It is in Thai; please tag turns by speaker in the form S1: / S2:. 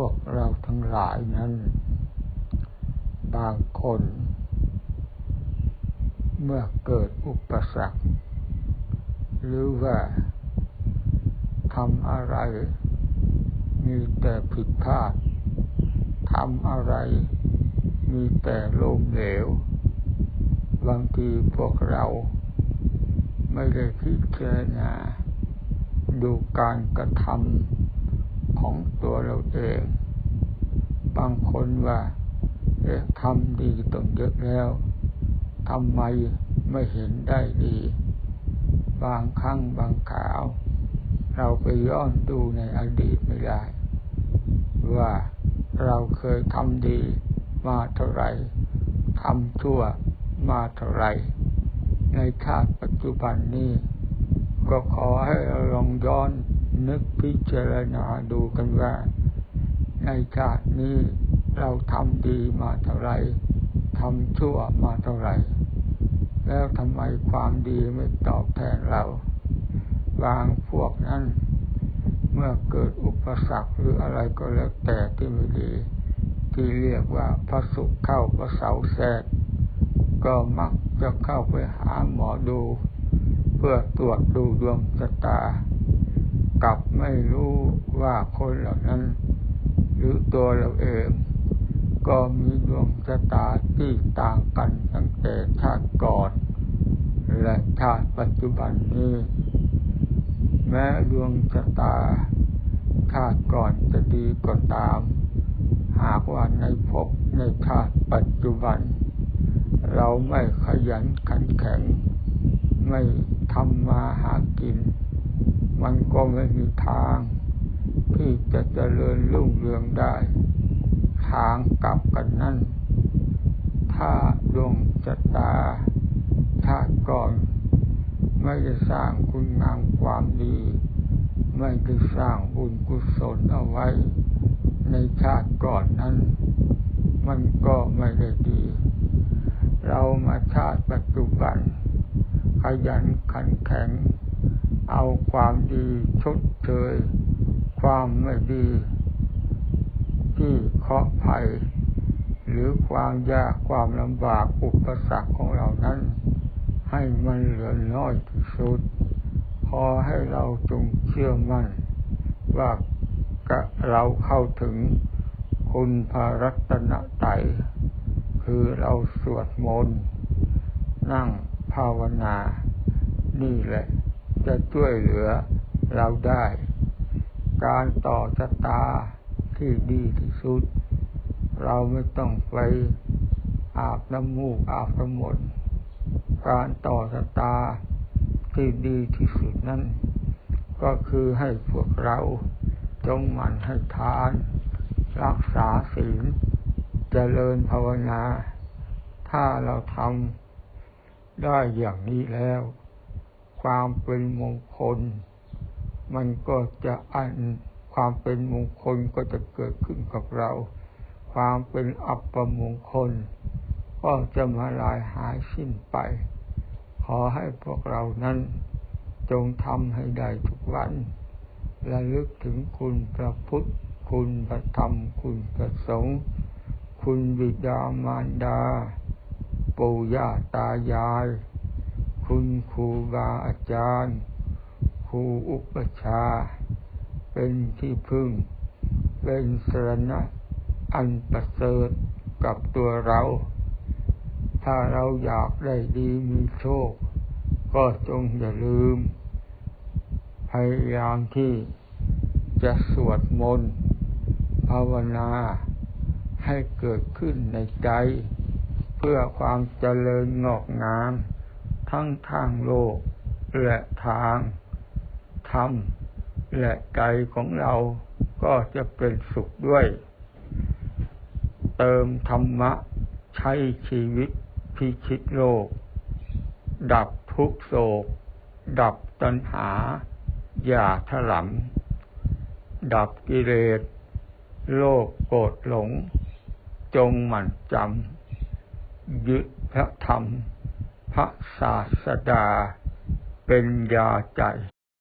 S1: วกเราทั้งหลายนั้น บางคน เมื่อเกิดอุปสรรค หรือว่าทำอะไร มีแต่ผิดพลาดทำอะไร มีแต่ล้มเหลว บางทีพวกเรา ไม่ได้พิจารณาดูการกระทำ ของตัวเราเอง บางคนว่าทำดีต้องเยอะแล้วทำไมไม่เห็นได้ดี บางครั้งบางคราว เราไปย้อนดูในอดีตไม่ได้ ว่าเราเคยทำดีมาเท่าไหร่ทำชั่วมาเท่าไหร่ในชาติปัจจุบันนี้ ก็ขอให้เราลองย้อน นึกพิจารณาดูกันว่า ในชาตินี้เราทำดีมาเท่าไหร่ทำชั่วมาเท่าไหร่ แล้วทำไมความดีไม่ตอบแทนเราบางพวกนั้น เมื่อเกิดอุปสรรคหรืออะไรก็แล้วแต่ที่ไม่ดี ที่เรียกว่าพระสุขเข้าพระเสาแทรกก็มักจะเข้าไปหาหมอดู เพื่อตรวจดูดวงชะตา กลับไม่รู้ว่าคนเหล่านั้น หรือตัวเราเอง ก็มีดวงชะตาที่ต่างกันตั้งแต่ชาติก่อน และชาติปัจจุบันนี้ แม้ดวงชะตาชาติก่อนจะดีก็ตาม หากว่าในภพในชาติปัจจุบัน เราไม่ขยันขันแข็ง ไม่ทำมาหากิน มันก็ไม่มีทาง ที่จะเจริญรุ่งเรืองได้ ทางกลับกันนั่น ถ้าดวงชะตาชาติก่อน ไม่ได้สร้างคุณงามความดี ไม่ได้สร้างบุญกุศลเอาไว้ ในชาติก่อนนั้น มันก็ไม่ได้ดี เรามาชาติปัจจุบัน ขยันขันแข็ง เอาความดีชดเชยความไม่ดี ที่เคาะภัย หรือความยากความลำบากอุปสรรคของเรานั้น ให้มันเหลือน้อยที่สุด พอให้เราจงเชื่อมั่น ว่าเราเข้าถึงคุณพระรัตนตรัยคือเราสวดมนต์นั่งภาวนา นี่แหละ จะช่วยเหลือเราได้ การต่อชะตาที่ดีที่สุด เราไม่ต้องไปอาบน้ำมูกอาบน้ำมนต์การต่อชะตาที่ดีที่สุดนั้น ก็คือให้พวกเราจงหมั่นให้ทาน รักษาศีลเจริญภาวนา ถ้าเราทำได้อย่างนี้แล้ว ความเป็นมงคล มันก็จะอันความเป็นมงคลก็จะเกิดขึ้นกับเรา ความเป็นอัปมงคล ก็จะมาลายหายสิ้นไป ขอให้พวกเรานั้นจงทำให้ได้ทุกวันระลึกถึงคุณพระพุทธ คุณพระธรรม คุณพระสงฆ์ คุณบิดามารดา ปู่ย่าตายาย คุณครูบาอาจารย์ ครูอุปชา เป็นที่พึ่ง เป็นสรณะอันประเสริฐกับตัวเรา ถ้าเราอยากได้ดีมีโชค ก็จงอย่าลืม พยายามที่จะสวดมนต์ภาวนาให้เกิดขึ้นในใจ เพื่อความเจริญงอกงาม ทั้งทางโลก และทางธรรม และใจของเราก็จะเป็นสุขด้วย เติมธรรมะใช้ชีวิตพิชิตโลก ดับทุกโศก ดับตัณหา อย่าถลำดับกิเลสโลกโกรธหลง จงหมั่นจำยึดพระธรรม ระศาสดาเป็นยาใจ